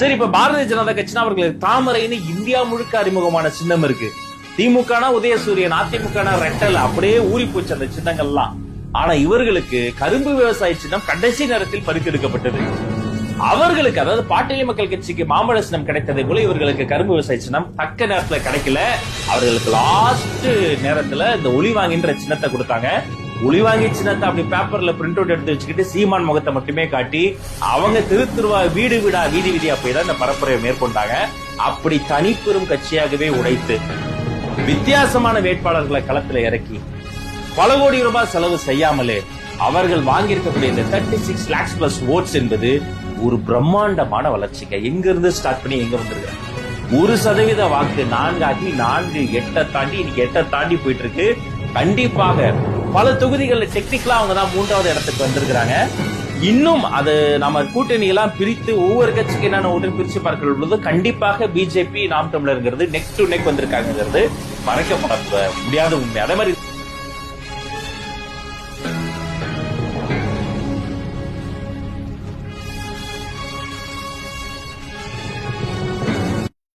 சரி இப்ப பாரதிய ஜனதா கட்சினா அவர்களுக்கு தாமரைன்னு இந்தியா முழுக்க அறிமுகமான சின்னம் இருக்கு. திமுகனா உதயசூரியன் அதிமுகனா ரெட்டல் அப்படியே ஊறி போச்சு அந்த சின்னங்கள்லாம். ஆனா இவர்களுக்கு கரும்பு விவசாய சின்னம் கடைசி நேரத்தில் பறித்தெடுக்கப்பட்டது. அவர்களுக்கு அதாவது பாட்டாளி மக்கள் கட்சிக்கு மாம்பழ சின்னம் கிடைத்ததை போல இவர்களுக்கு கரும்பு விவசாய சின்னம் தக்க நேரத்துல கிடைக்கல. அவர்களுக்கு லாஸ்ட் நேரத்துல இந்த ஒளி வாங்கின்ற சின்னத்தை கொடுத்தாங்க. ஒளி வாங்கி சின்னத்தை அப்படி பேப்பர்ல பிரிண்ட் அவுட் எடுத்து வச்சுக்கிட்டு சீமான் முகத்தை மட்டுமே காட்டி அவங்க திரு திருவா வீடு வீடா வீதி வீதியா போய் தான் இந்த பரப்புரையை மேற்கொண்டாங்க. அப்படி தனிப்பெரும் கட்சியாகவே உடைத்து வித்தியாசமான வேட்பாளர்களை களத்துல இறக்கி பல கோடி ரூபாய் செலவு செய்யாமலே அவர்கள் வாங்கியிருக்கக்கூடிய இந்த thirty six lakhs plus votes என்பது ஒரு பிரம்மாண்டமான வளர்ச்சிங்க. எங்க இருந்து ஸ்டார்ட் பண்ணி எங்க வந்திருக்காங்க ஒரு சதவீத வாக்கு நான்காகி நான்கு எட்டை தாண்டி இன்னைக்கு எட்டை தாண்டி போயிட்டு இருக்கு. கண்டிப்பாக பல தொகுதிகளில் டெக்னிக்கலா அவங்க தான் மூன்றாவது இடத்துக்கு வந்திருக்கிறாங்க. இன்னும் அது நம்ம கூட்டணி எல்லாம் பிரித்து ஒவ்வொரு கட்சிக்கு என்னென்ன ஓட்டு பிரிச்சு பார்க்கிற பொழுது கண்டிப்பாக பிஜேபி நாம் தமிழருங்கிறது நெக் டு நெக் வந்திருக்காங்கிறது மறைக்கப்பட முடியாத உண்மை. அதே மாதிரி